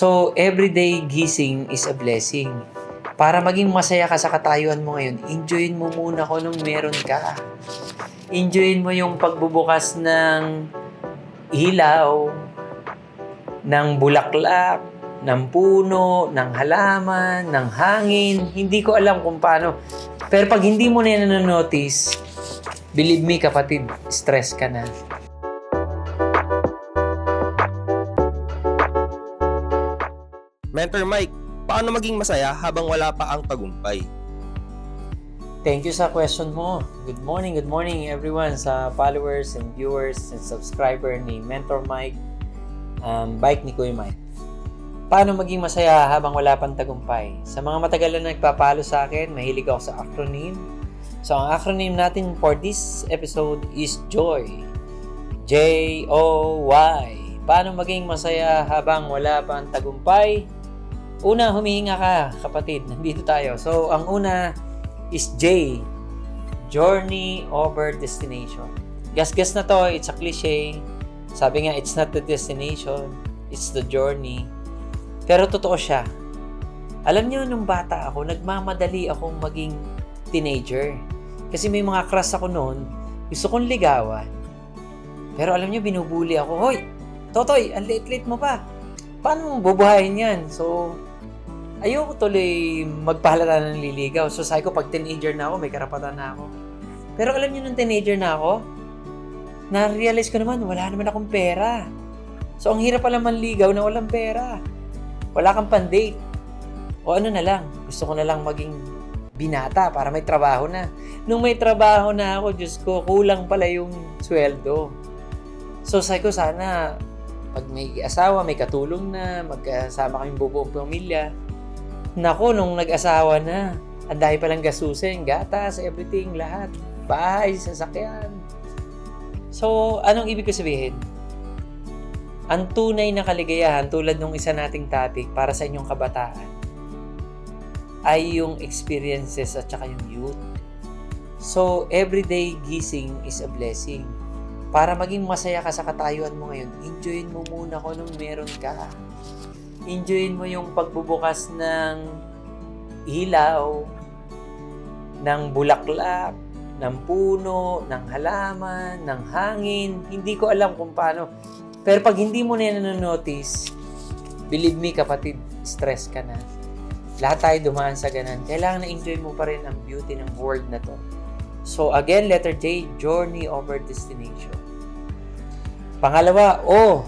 So, everyday gising is a blessing. Para maging masaya ka sa katayuan mo ngayon, enjoyin mo muna kung anong meron ka. Enjoyin mo yung pagbubukas ng ilaw, ng bulaklak, ng puno, ng halaman, ng hangin. Hindi ko alam kung paano. Pero pag hindi mo na yan nanonotice, believe me kapatid, stress ka na. Mentor Mike, paano maging masaya habang wala pa ang tagumpay? Thank you sa question mo. Good morning, good morning everyone sa followers and viewers and subscriber ni Mentor Mike, um, bike ni Kuya Mike. Paano maging masaya habang wala pang tagumpay? Sa mga matagal na nagpapalo sa akin, mahilig ako sa acronym. So, ang acronym natin for this episode is JOY. J-O-Y. Paano maging masaya habang wala pang tagumpay? Una, humihinga ka, kapatid. Nandito tayo. So, ang una is J. Journey over destination. Gas-gas na to. It's a cliche. Sabi nga, it's not the destination. It's the journey. Pero totoo siya. Alam niyo, nung bata ako, nagmamadali akong maging teenager. Kasi may mga crush ako noon, gusto kong ligawan. Pero alam niyo, binubuli ako, Hoy, Totoy, ang late-late mo pa. Paano mo bubuhayin yan? So, ayoko tuloy magpahalata ng liligaw. So, sabi ko, pag teenager na ako, may karapatan na ako. Pero alam niyo, nung teenager na ako, na-realize ko naman, wala naman akong pera. So, ang hirap pala manligaw na walang pera. Wala kang pan-date. O ano na lang, gusto ko na lang maging binata para may trabaho na. Nung may trabaho na ako, Diyos ko, kulang pala yung sweldo. So, sabi ko, sana pag may asawa, may katulong na, magkasama kaming bubuong pamilya. Nako, nung nag-asawa na, ang dahil palang gasusin, gatas, everything, lahat. Bahay, sasakyan. So, anong ibig ko sabihin? Ang tunay na kaligayahan tulad nung isa nating topic para sa inyong kabataan ay yung experiences at saka yung youth. So, everyday gising is a blessing. Para maging masaya ka sa katayuan mo ngayon, enjoyin mo muna kung anong meron ka. Enjoyin mo yung pagbubukas ng ilaw, ng bulaklak, ng puno, ng halaman, ng hangin. Hindi ko alam kung paano. Pero pag hindi mo na nanonotice, believe me kapatid, stress ka na. Lahat tayo dumaan sa ganan. Kailangan na-enjoy mo pa rin ang beauty ng world na to. So again, letter J, journey over destination. Pangalawa, O,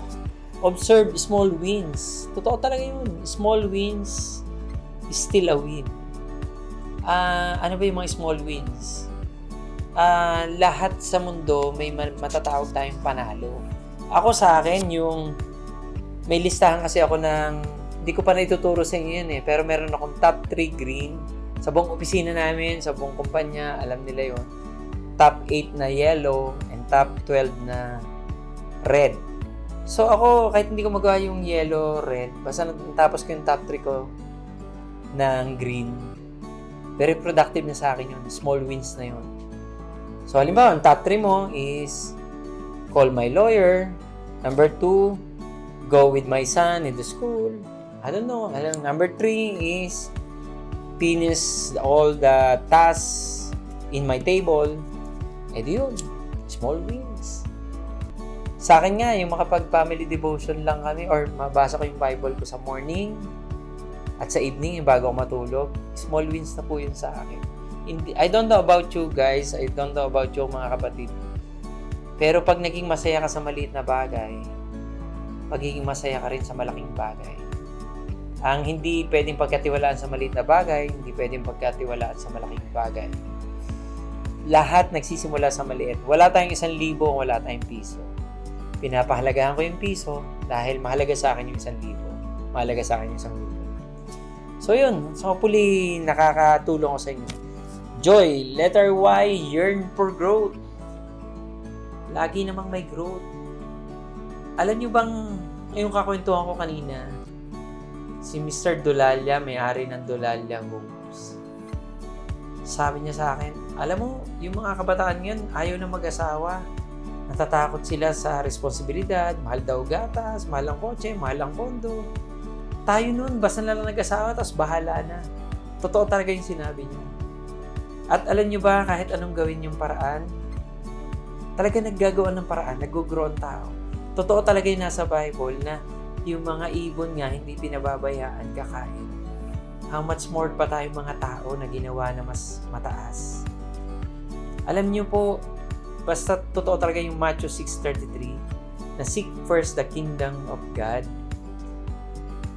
observe small wins. Totoo talaga yun. Small wins is still a win. Ah, ano ba yung mga small wins? Ah, lahat sa mundo may ma- matatawag tayong panalo. Ako sa akin, yung may listahan kasi ako ng hindi ko pa na ituturo sa inyo yun eh, pero meron akong top 3 green sa buong opisina namin, sa buong kumpanya, alam nila yon top 8 na yellow and top 12 na red. So ako, kahit hindi ko magawa yung yellow, red, basta natapos ko yung top 3 ko ng green, very productive na sa akin yun. Small wins na yun. So halimbawa, ang top 3 mo is call my lawyer. Number 2, go with my son in the school. I don't know. Alam, number 3 is finish all the tasks in my table. Eh di yun. Small wins. Sa akin nga, yung makapag-family devotion lang kami or mabasa ko yung Bible ko sa morning at sa evening, bago ako matulog, small wins na po yun sa akin. Hindi, I don't know about you guys, I don't know about you mga kapatid. Pero pag naging masaya ka sa maliit na bagay, magiging masaya ka rin sa malaking bagay. Ang hindi pwedeng pagkatiwalaan sa maliit na bagay, hindi pwedeng pagkatiwalaan sa malaking bagay. Lahat nagsisimula sa maliit. Wala tayong isang libo wala tayong piso. Pinapahalagahan ko yung piso dahil mahalaga sa akin yung isang libo. Mahalaga sa akin yung isang libo. So yun, so hopefully nakakatulong ko sa inyo. Joy, letter Y, yearn for growth. Lagi namang may growth. Alam nyo bang, yung kakwentuhan ko kanina, si Mr. Dolalia, may-ari ng Dolalia Homes. Sabi niya sa akin, alam mo, yung mga kabataan ngayon, ayaw na mag-asawa. Natatakot sila sa responsibilidad, mahal daw gatas, mahal ang kotse, mahal ang kondo. tayo noon, basta na lang nag-asawa, tapos bahala na. Totoo talaga yung sinabi niyo. At alam niyo ba, kahit anong gawin yung paraan, talaga naggagawa ng paraan, nag-grow ang tao. Totoo talaga yung nasa Bible na yung mga ibon nga hindi pinababayaan kakain. How much more pa tayo mga tao na ginawa na mas mataas. Alam niyo po, basta totoo talaga yung Matthew 6.33 na seek first the kingdom of God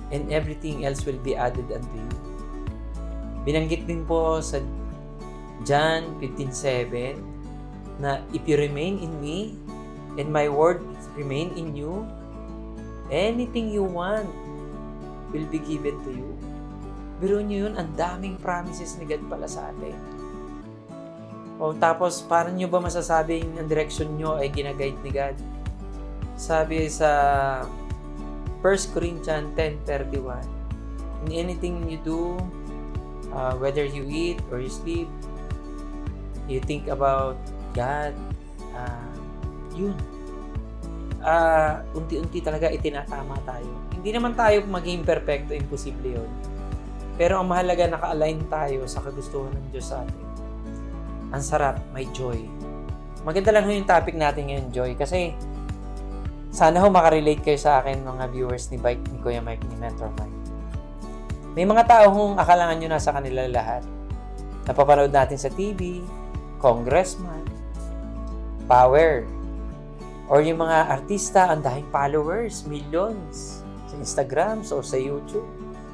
and everything else will be added unto you. Binanggit din po sa John 15.7 na if you remain in me and my word remain in you, anything you want will be given to you. Biro nyo yun, ang daming promises ni God pala sa atin. O tapos, paano nyo ba masasabing ang direction nyo ay ginaguide ni God? Sabi sa 1 Corinthians 10.31 In anything you do, uh, whether you eat or you sleep, you think about God, uh, yun. Ah, unti-unti talaga itinatama tayo. Hindi naman tayo maging perfecto, imposible yun. Pero ang mahalaga, naka-align tayo sa kagustuhan ng Diyos sa atin. Ang sarap, may joy. Maganda lang yung topic natin ngayon, joy. Kasi sana ho makarelate kayo sa akin, mga viewers ni Bike, ni Kuya Mike, ni Mentor Mike. May mga tao hong akalangan nyo nasa kanila lahat. Napapanood natin sa TV, congressman, power, or yung mga artista, ang dahing followers, millions, sa Instagram o sa YouTube.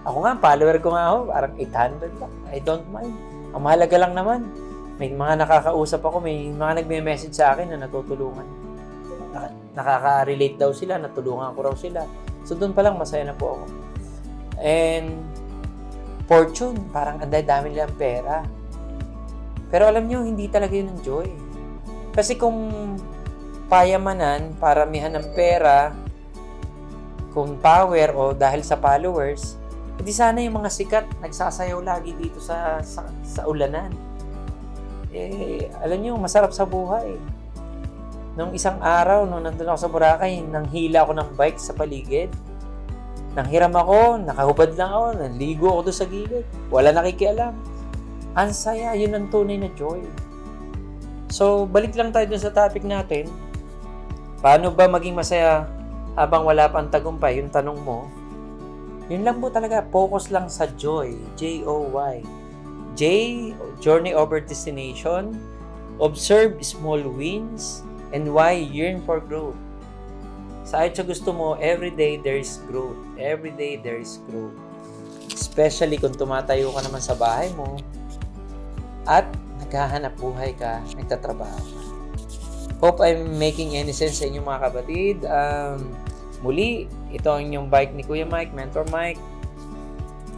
Ako nga, follower ko nga ako, parang 800 lang. I don't mind. Ang mahalaga lang naman, may mga nakakausap ako, may mga nagme-message sa akin na natutulungan. Naka- Nakaka-relate daw sila, natulungan ko raw sila. So doon pa lang, masaya na po ako. And fortune, parang anday dami nilang pera. Pero alam nyo, hindi talaga yun ang joy. Kasi kung payamanan, paramihan ng pera, kung power o dahil sa followers, edi sana yung mga sikat nagsasayaw lagi dito sa, sa, sa ulanan. Eh, alam nyo, masarap sa buhay. Nung isang araw, nung nandun ako sa Boracay, nang hila ako ng bike sa paligid. Nang hiram ako, nakahubad lang ako, naligo ako doon sa gilid. Wala nakikialam. Ang saya, yun ang tunay na joy. So, balik lang tayo dun sa topic natin. Paano ba maging masaya habang wala pang tagumpay? Yung tanong mo. Yun lang po talaga. Focus lang sa joy. J-O-Y. J, journey over destination. Observe small wins. And Y, yearn for growth. Ayot sa gusto mo, every day there is growth. Every day there is growth. Especially kung tumatayo ka naman sa bahay mo at naghahanap buhay ka, nagtatrabaho ka. Hope I'm making any sense sa inyong mga kapatid. Um, muli, ito ang inyong bike ni Kuya Mike, Mentor Mike.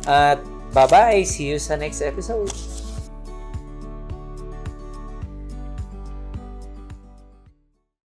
At bye-bye. See you sa next episode.